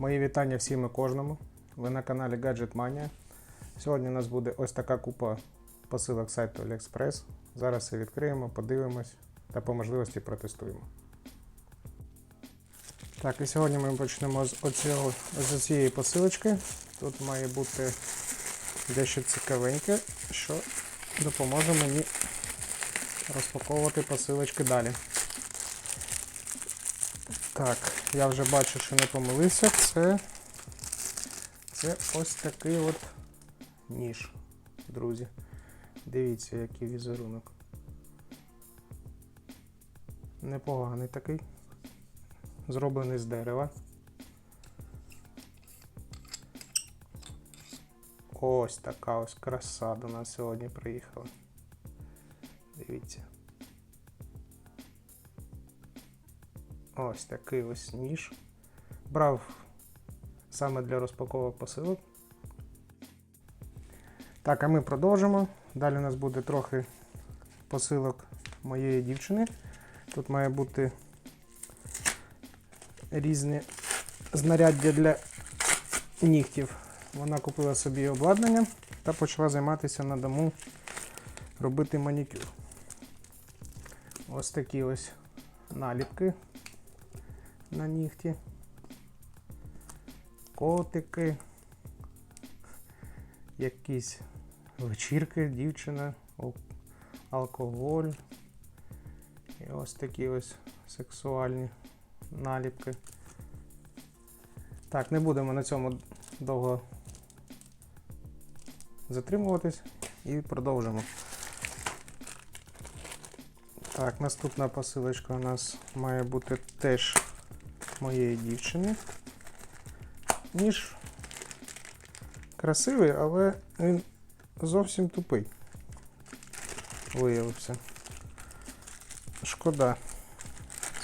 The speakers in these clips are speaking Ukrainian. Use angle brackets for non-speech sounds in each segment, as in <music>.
Мої вітання всім і кожному. Ви на каналі Gadget Mania. Сьогодні у нас буде ось така купа посилок сайту AliExpress. Зараз все відкриємо, подивимось та по можливості протестуємо. Так, і сьогодні ми почнемо з оцього, з цієї посилочки. Тут має бути дещо цікавеньке, що допоможе мені розпаковувати посилочки далі. Так, я вже бачу, що не помилився. Це, це ось такий от ніж, друзі. Дивіться, який візерунок. Непоганий такий. Зроблений з дерева. Ось така ось краса до нас сьогодні приїхала. Дивіться. Ось такий ось ніж. Брав саме для розпаковок посилок. Так, а ми продовжимо. Далі у нас буде трохи посилок моєї дівчини. Тут має бути різні знаряддя для нігтів. Вона купила собі обладнання та почала займатися на дому робити манікюр. Ось такі ось наліпки на нігті, котики, якісь вечірки, дівчина, алкоголь. І ось такі ось сексуальні наліпки. Так, не будемо на цьому довго затримуватись і продовжимо. Так, наступна посилочка у нас має бути теж моєї дівчини. Ніж красивий, але він зовсім тупий. Виявився. Шкода.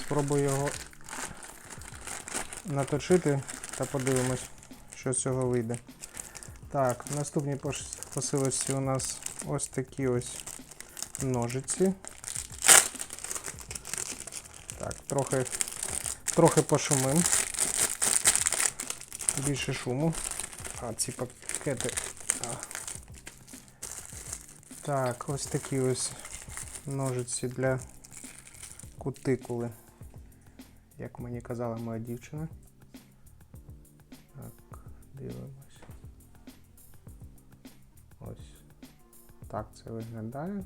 Спробую його наточити та подивимось, що з цього вийде. Так, наступній пош- у нас ось такі ось ножиці. Так, трохи, трохи пошумим. Більше шуму. А, ці пакети. А. Так, ось такі ось ножиці для кутикули. Як мені казала моя дівчина. Так, дивимось. Ось так це виглядає.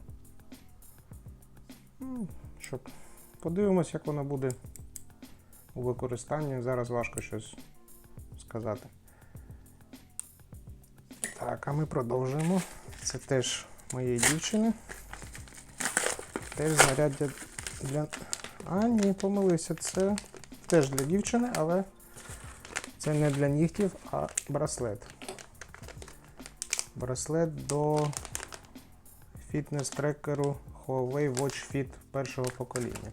Ну, Що, подивимось, як воно буде у використанні. Зараз важко щось сказати. Так, а ми продовжуємо. Це теж моєї дівчини. Теж знаряддя для. А, ні, помилився. Це теж для дівчини, але це не для нігтів, а браслет. Браслет до фітнес-трекеру Huawei Watch Fit першого покоління.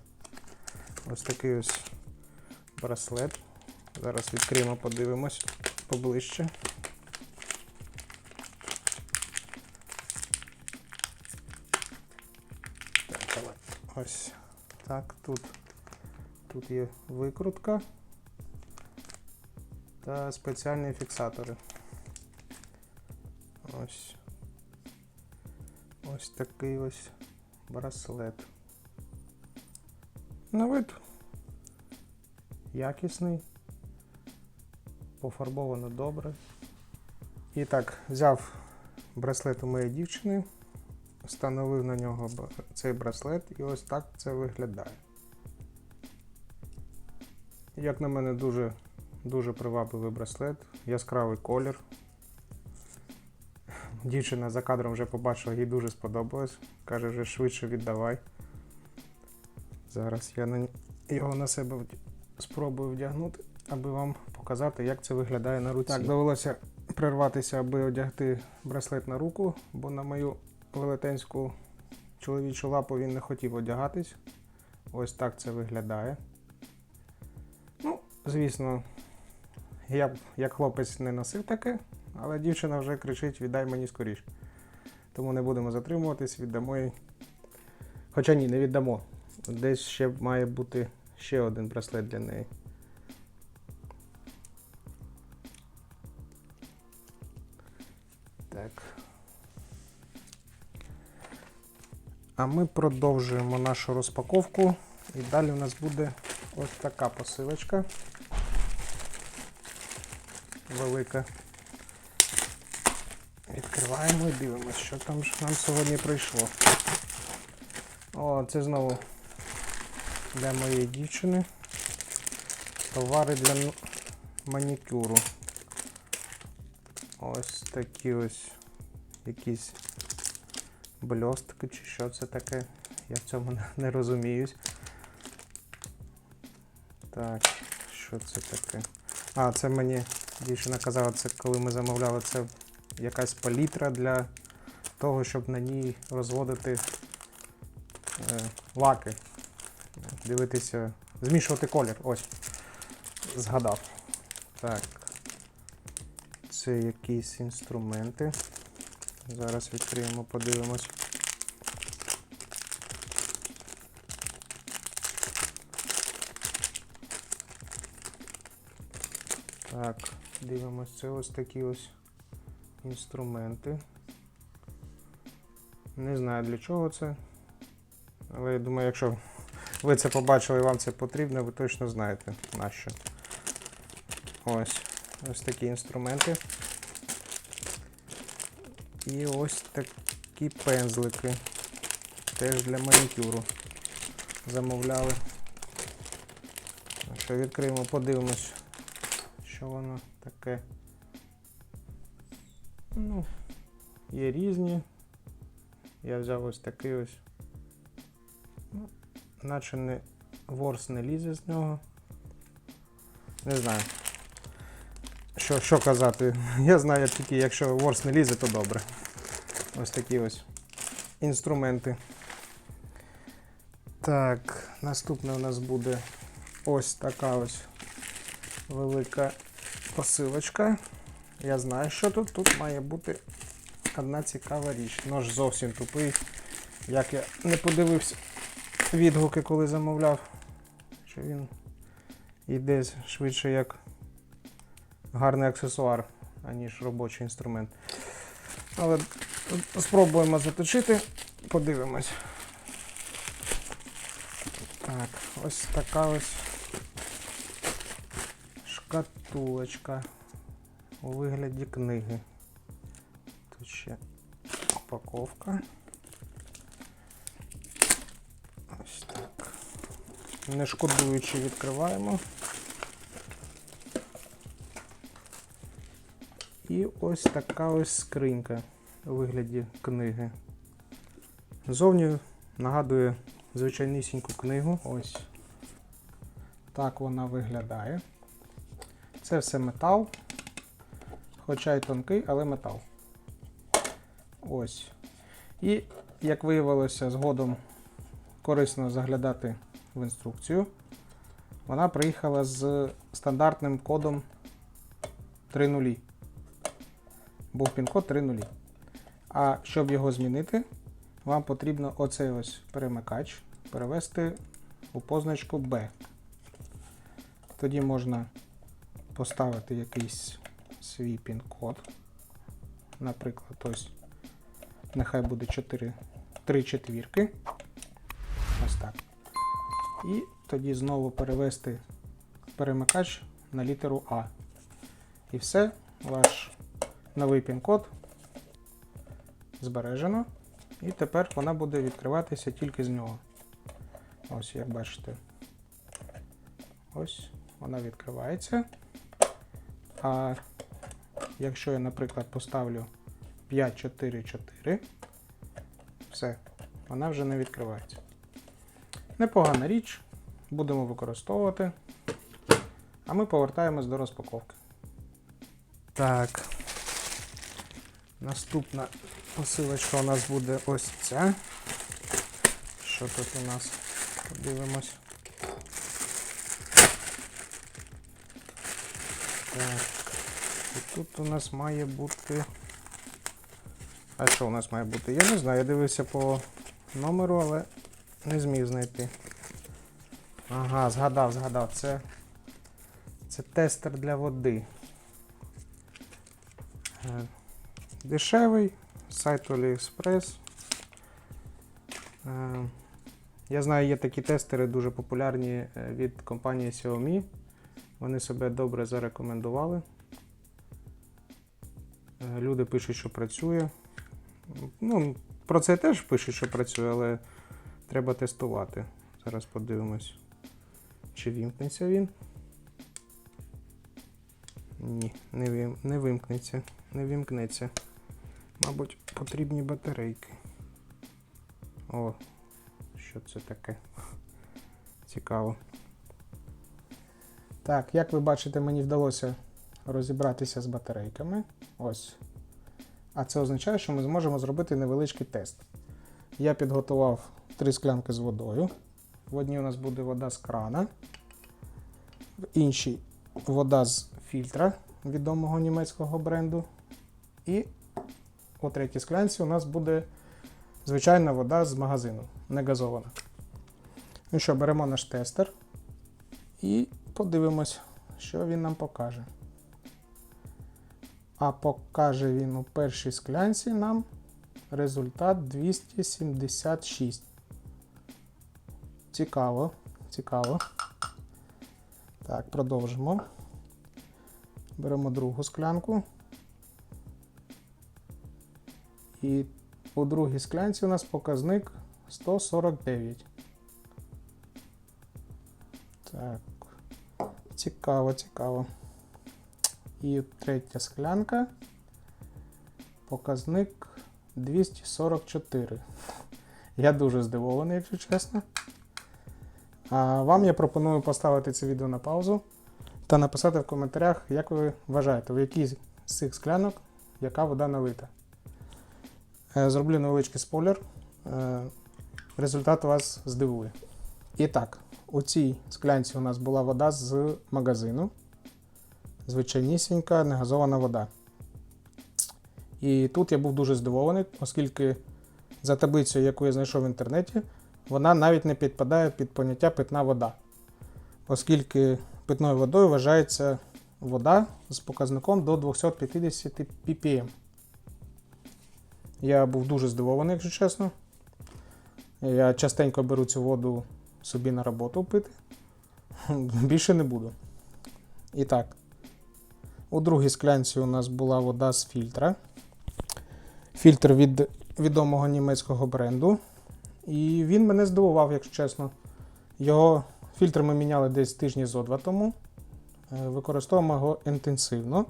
Ось такий ось браслет. Зараз відкриємо, подивимось поближче. Так. Ось так, тут, тут є викрутка та спеціальні фіксатори. Ось. Ось такий ось браслет. На вид якісний, пофарбовано добре. І так, взяв браслет у моєї дівчини, встановив на нього цей браслет і ось так це виглядає. Як на мене, дуже, дуже привабливий браслет, яскравий колір. Дівчина за кадром вже побачила, їй дуже сподобалось. Каже, вже швидше віддавай. Зараз я його на себе спробую вдягнути, аби вам показати, як це виглядає на руці. Так, довелося прерватися, аби одягти браслет на руку, бо на мою велетенську чоловічу лапу він не хотів одягатись. Ось так це виглядає. Ну, звісно, я б як хлопець не носив таке, але дівчина вже кричить: віддай мені скоріш. Тому не будемо затримуватись, віддамо їй. Хоча ні, не віддамо. Десь ще має бути ще один браслет для неї. Так. А ми продовжуємо нашу розпаковку, і далі у нас буде ось така посилочка велика. Відкриваємо і дивимося, що там нам сьогодні прийшло. О, це знову для моєї дівчини. Товари для манікюру. Ось такі ось якісь бльостки чи що це таке. Я в цьому не- розуміюсь. Так, що це таке? А, це мені дівчина казала, це коли ми замовляли, це якась палітра для того, щоб на ній розводити е, лаки. Дивитися, змішувати колір. Ось. Згадав. Так. Це якісь інструменти. Зараз відкриємо, подивимось. Так, дивимось, це ось такі ось інструменти. Не знаю для чого це. Але я думаю, якщо ви це побачили і вам це потрібно, ви точно знаєте на що. Ось. Ось такі інструменти. І ось такі пензлики. Теж для манікюру. Замовляли. Що відкриємо, подивимось, що воно таке. Ну, є різні. Я взяв ось такий ось. Наче не ворс не лізе з нього. Не знаю. Що, що казати? <laughs> Я знаю тільки, якщо ворс не лізе, то добре. Ось такі ось інструменти. Так, наступне у нас буде ось така ось велика посилочка. Я знаю, що тут. Тут має бути одна цікава річ. Нож зовсім тупий. Як я не подивився відгуки, коли замовляв, що він йде швидше як гарний аксесуар, аніж робочий інструмент. Але спробуємо заточити, подивимось. Так, ось така ось шкатулочка у вигляді книги. Тут ще упаковка. Ось так. Не шкодуючи відкриваємо. І ось така ось скринька у вигляді книги. Зовні нагадує звичайнісіньку книгу. Ось так вона виглядає. Це все метал, хоча й тонкий, але метал. Ось. І, як виявилося, згодом корисно заглядати в інструкцію. Вона приїхала з стандартним кодом 3.0. Був пін-код 3.0. А щоб його змінити, вам потрібно оцей ось перемикач перевести у позначку B. Тоді можна поставити якийсь свій пін-код. Наприклад, ось нехай буде 4, 3 четвірки. Ось так. І тоді знову перевести перемикач на літеру А. І все, ваш новий пін-код збережено. І тепер вона буде відкриватися тільки з нього. Ось, як бачите. Ось вона відкривається. А якщо я, наприклад, поставлю 5, 4, 4, все, вона вже не відкривається. Непогана річ, будемо використовувати. А ми повертаємось до розпаковки. Так. Наступна посилочка у нас буде ось ця. Що тут у нас? Подивимось. Так. І тут у нас має бути. А що у нас має бути? Я не знаю, я дивився по номеру, але не зміг знайти. Ага, згадав, згадав. Це, це тестер для води. Е, дешевий, сайт AliExpress. Е, Я знаю, є такі тестери дуже популярні е, від компанії Xiaomi. Вони себе добре зарекомендували. Люди пишуть, що працює. Ну, про це теж пишуть, що працює, але треба тестувати. Зараз подивимось, чи вімкнеться він. Ні, не, вим... не вимкнеться, не вимкнеться. Мабуть, потрібні батарейки. О, що це таке? Цікаво. Так, як ви бачите, мені вдалося розібратися з батарейками. Ось. А це означає, що ми зможемо зробити невеличкий тест. Я підготував три склянки з водою. В одній у нас буде вода з крана, в іншій вода з фільтра відомого німецького бренду. І у третій склянці у нас буде звичайна вода з магазину, не газована. Ну що, беремо наш тестер і подивимось, що він нам покаже. А покаже він у першій склянці нам результат 276. Цікаво, цікаво. Так, продовжимо. Беремо другу склянку. І у другій склянці у нас показник 149. Так. Цікаво, цікаво. І третя склянка. Показник 244. Я дуже здивований, якщо чесно. А вам я пропоную поставити це відео на паузу та написати в коментарях, як ви вважаєте, в якій з цих склянок яка вода налита. Е, Зроблю невеличкий спойлер. Е, Результат вас здивує. І так, у цій склянці у нас була вода з магазину. Звичайнісінька негазована вода. І тут я був дуже здивований, оскільки за таблицею, яку я знайшов в інтернеті, вона навіть не підпадає під поняття питна вода. Оскільки питною водою вважається вода з показником до 250 ppm. Я був дуже здивований, якщо чесно. Я частенько беру цю воду собі на роботу пити. <laughs> Більше не буду. І так, у другій склянці у нас була вода з фільтра. Фільтр від відомого німецького бренду. І він мене здивував, якщо чесно. Його фільтр ми міняли десь тижні зо два тому. Е, Використовуємо його інтенсивно.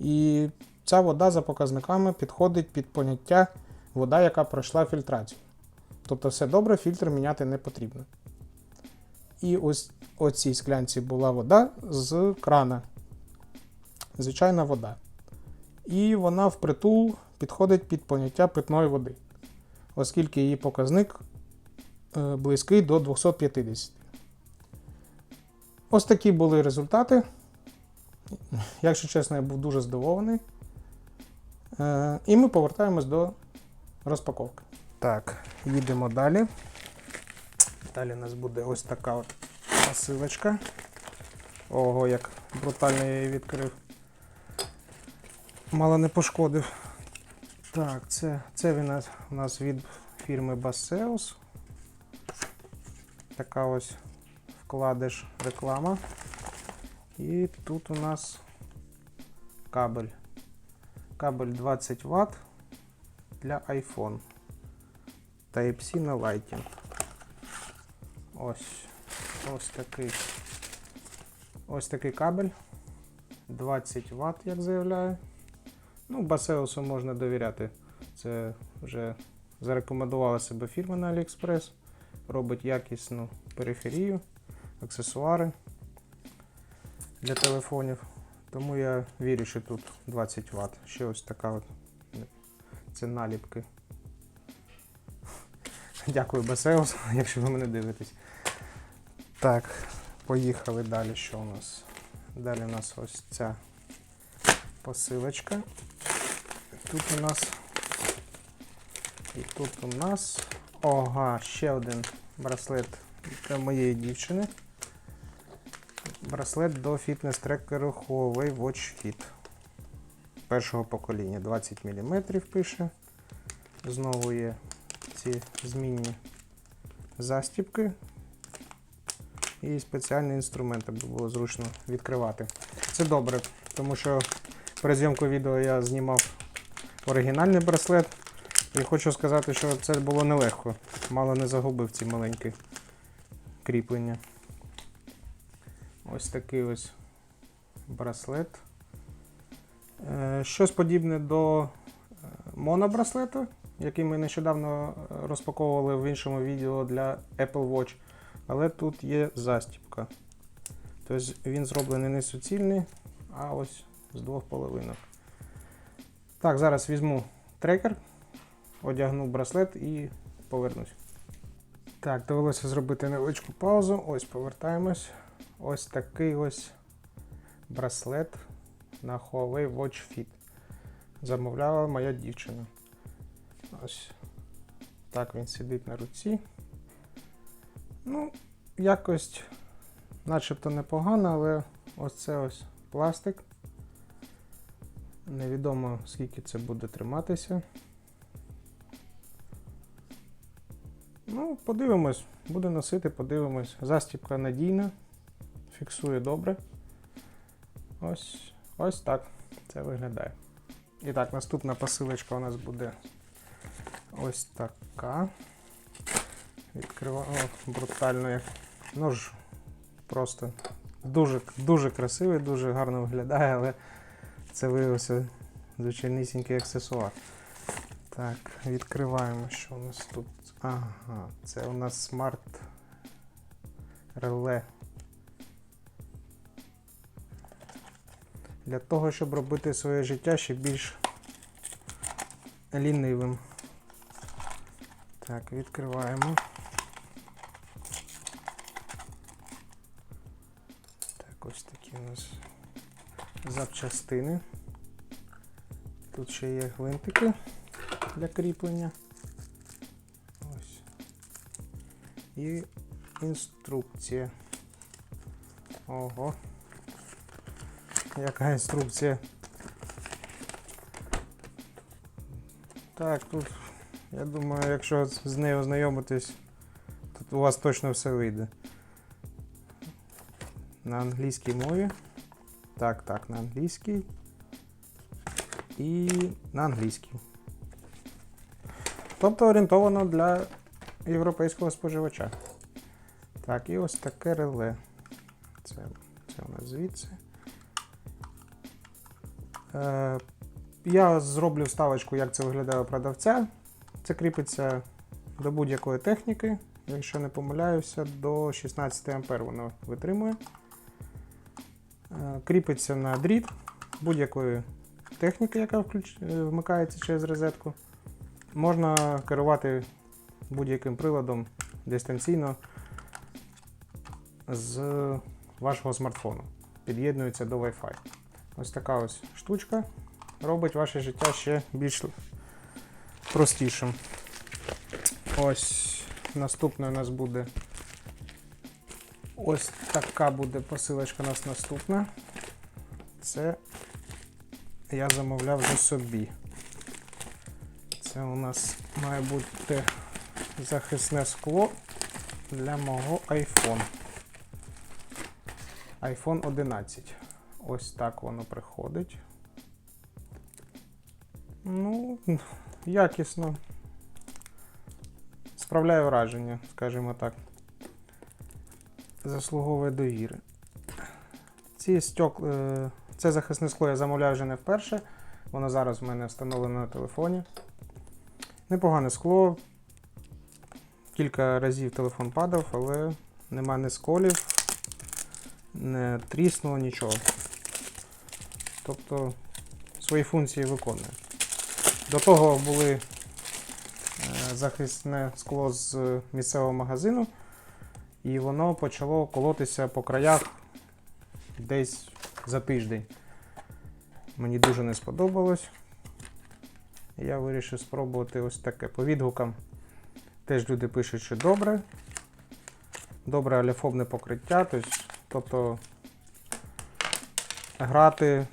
І ця вода за показниками підходить під поняття вода, яка пройшла фільтрацію. Тобто все добре, фільтр міняти не потрібно. І ось у цій склянці була вода з крана. Звичайна вода. І вона впритул підходить під поняття питної води, оскільки її показник е, близький до 250. Ось такі були результати. Якщо чесно, я був дуже здивований. Е, І ми повертаємось до розпаковки. Так, їдемо далі. Далі у нас буде ось така от посилочка. Ого, як брутально я її відкрив. Мало не пошкодив. Так, це, це у нас, у нас від фірми Basseus. Така ось вкладиш реклама. І тут у нас кабель. Кабель 20 Вт для iPhone. Type-C на Lighting. Ось ось такий ось такий кабель. 20 Вт, як заявляю. Ну, Басеусу можна довіряти. Це вже зарекомендувала себе фірма на AliExpress. Робить якісну периферію, аксесуари для телефонів. Тому я вірю, що тут 20 Вт. Ще ось така от. Це наліпки. Дякую, Басеус, <laughs> якщо ви мене дивитесь. Так, поїхали далі. Що у нас? Далі у нас ось ця посилочка. Тут у нас. І тут у нас. Ага, ще один браслет для моєї дівчини. Браслет до фітнес-трекеру Huawei Watch Fit. першого покоління. 20 мм пише. Знову є ці змінні застіпки. І спеціальний інструмент, аби було зручно відкривати. Це добре, тому що перед зйомкою відео я знімав оригінальний браслет. І хочу сказати, що це було нелегко. Мало не загубив ці маленькі кріплення. Ось такий ось браслет. Е, Щось подібне до е, монобраслету, який ми нещодавно розпаковували в іншому відео для Apple Watch. Але тут є застіпка. Тобто він зроблений не суцільний, а ось з двох половинок. Так, зараз візьму трекер, одягну браслет і повернусь. Так, довелося зробити невеличку паузу. Ось повертаємось. Ось такий ось браслет на Huawei Watch Fit. Замовляла моя дівчина. Ось так він сидить на руці. Ну, якось начебто непогано, але ось це ось пластик. Невідомо скільки це буде триматися. Ну, подивимось, буду носити, подивимось. Застіпка надійна, фіксує добре. Ось, ось так це виглядає. І так, наступна посилочка у нас буде ось така. Відкриваємо брутально як нож. Просто дуже, дуже красивий, дуже гарно виглядає, але це виявився звичайнісінький аксесуар. Так, відкриваємо, що у нас тут. Ага, це у нас смарт реле. Для того, щоб робити своє життя ще більш лінивим. Так, відкриваємо. Так, ось такі у нас запчастини. Тут ще є гвинтики для кріплення. Ось. І інструкція. Ого. Яка інструкція? Так, тут, я думаю, якщо з нею ознайомитись, тут у вас точно все вийде. На англійській мові. Так, так, на англійській. І на англійській. Тобто орієнтовано для європейського споживача. Так, і ось таке реле. Це, це у нас звідси. Е, я зроблю вставочку, як це виглядає у продавця. Це кріпиться до будь-якої техніки. Якщо не помиляюся, до 16 А воно витримує. Е, кріпиться на дріт будь-якої техніки, яка включ... е, вмикається через розетку. Можна керувати будь-яким приладом дистанційно з вашого смартфону. Під'єднується до Wi-Fi. Ось така ось штучка робить ваше життя ще більш простішим. Ось наступне у нас буде ось така буде посилочка у нас наступна. Це я замовляв вже собі. Це у нас має бути захисне скло для мого iPhone. iPhone 11. Ось так воно приходить. Ну, якісно. Справляє враження, скажімо так. Заслуговує довіри. Ці стек... е, Це захисне скло я замовляю вже не вперше. Воно зараз в мене встановлено на телефоні. Непогане скло. Кілька разів телефон падав, але нема ні сколів, не тріснуло нічого. Тобто свої функції виконує. До того були е, захисне скло з місцевого магазину, і воно почало колотися по краях десь за тиждень. Мені дуже не сподобалось. Я вирішив спробувати ось таке. По відгукам теж люди пишуть, що добре. Добре аляфобне покриття, тобто грати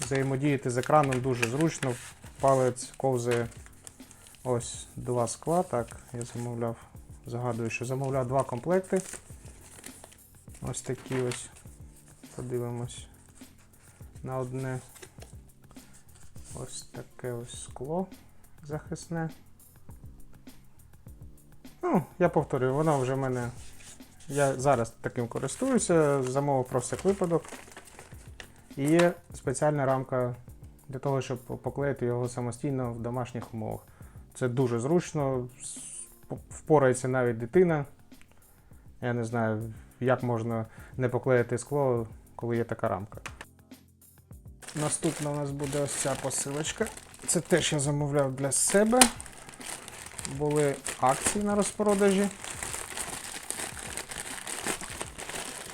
взаємодіяти з екраном дуже зручно. Палець ковзає ось два скла. Так, я замовляв, загадую, що замовляв два комплекти. Ось такі ось. Подивимось на одне. Ось таке ось скло захисне. Ну, я повторюю, воно вже в мене. Я зараз таким користуюся, замовив про всяк випадок. І є спеціальна рамка для того, щоб поклеїти його самостійно в домашніх умовах. Це дуже зручно, впорається навіть дитина. Я не знаю, як можна не поклеїти скло, коли є така рамка. Наступна у нас буде ось ця посилочка. Це теж я замовляв для себе. Були акції на розпродажі.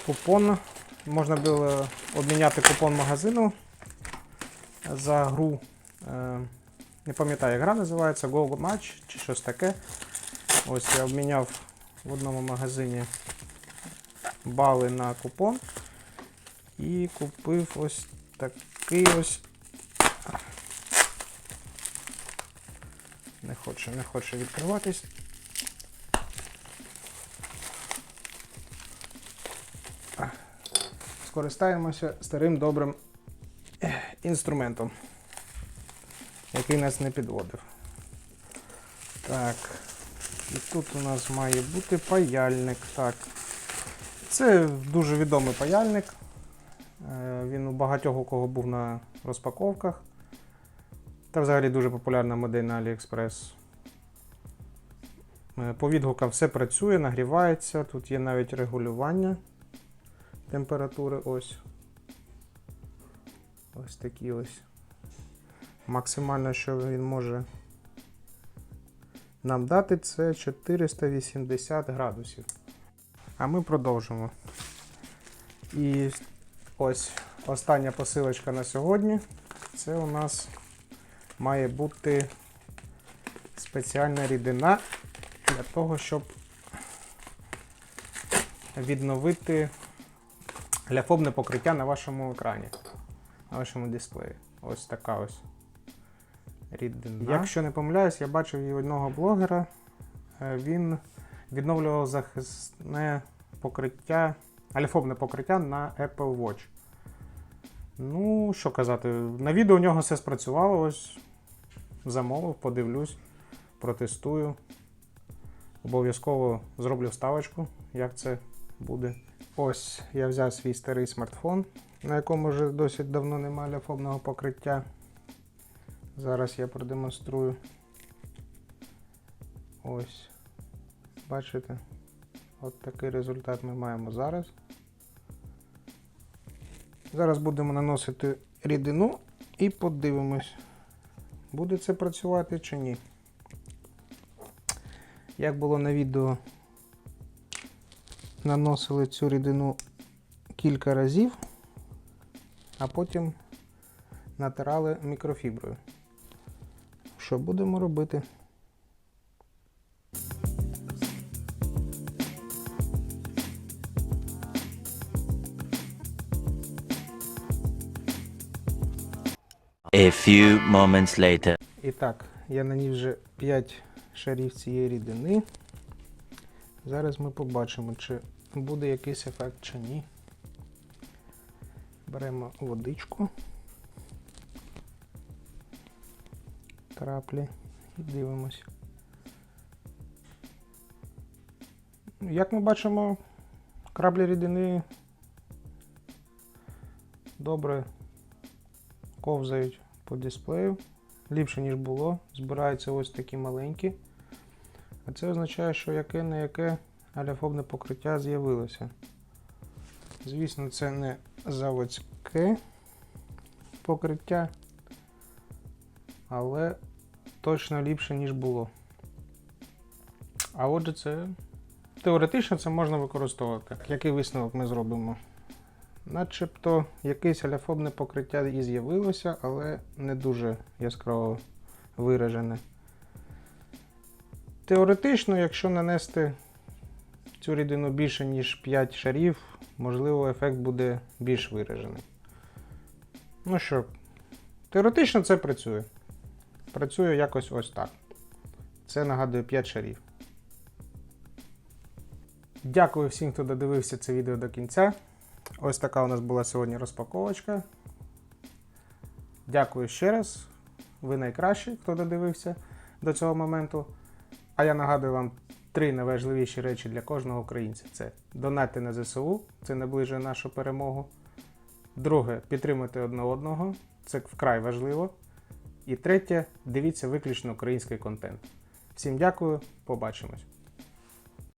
Купон. Можна було обміняти купон магазину за гру. Е, Не пам'ятаю, як гра називається Go Match чи щось таке. Ось я обміняв в одному магазині бали на купон і купив ось такий ось. Не хоче, не хоче відкриватись. Скористаємося старим добрим інструментом, який нас не підводив. Так. І тут у нас має бути паяльник. Так. Це дуже відомий паяльник. Е, Він у багатьох у кого був на розпаковках. Та взагалі дуже популярна модель на AliExpress. Е, По відгукам все працює, нагрівається. Тут є навіть регулювання температури. Ось. Ось такі ось. Максимально, що він може нам дати, це 480 градусів. А ми продовжимо. І ось остання посилочка на сьогодні. Це у нас має бути спеціальна рідина для того, щоб відновити ляфобне покриття на вашому екрані, на вашому дисплеї. Ось така ось рідина. Якщо не помиляюсь, я бачив і одного блогера. Е, Він відновлював захисне покриття, альфобне покриття на Apple Watch. Ну, що казати, на відео у нього все спрацювало. Ось замовив, подивлюсь, протестую. Обов'язково зроблю вставочку, як це буде. Ось я взяв свій старий смартфон, на якому вже досить давно немає ляфобного покриття. Зараз я продемонструю. Ось. Бачите? От такий результат ми маємо зараз. Зараз будемо наносити рідину і подивимось, буде це працювати чи ні. Як було на відео, наносили цю рідину кілька разів, а потім натирали мікрофіброю. Що будемо робити? Few moments later. І так, я наніс вже 5 шарів цієї рідини. Зараз ми побачимо, чи буде якийсь ефект чи ні. Беремо водичку. Краплі і дивимось. Як ми бачимо, краплі рідини добре ковзають по дисплею. Ліпше, ніж було. Збираються ось такі маленькі. А це означає, що яке не яке аляфобне покриття з'явилося. Звісно, це не заводське покриття, але точно ліпше, ніж було. А отже, це теоретично це можна використовувати. Який висновок ми зробимо? Начебто якесь аляфобне покриття і з'явилося, але не дуже яскраво виражене. Теоретично, якщо нанести цю рідину більше, ніж 5 шарів, можливо, ефект буде більш виражений. Ну що, Теоретично це працює. Працює якось ось так. Це нагадує 5 шарів. Дякую всім, хто додивився це відео до кінця. Ось така у нас була сьогодні розпаковочка. Дякую ще раз. Ви найкращі, хто додивився до цього моменту. А я нагадую вам три найважливіші речі для кожного українця: це донати на ЗСУ, це наближує нашу перемогу. Друге, підтримуйте одне одного, це вкрай важливо. І третє, дивіться виключно український контент. Всім дякую, побачимось.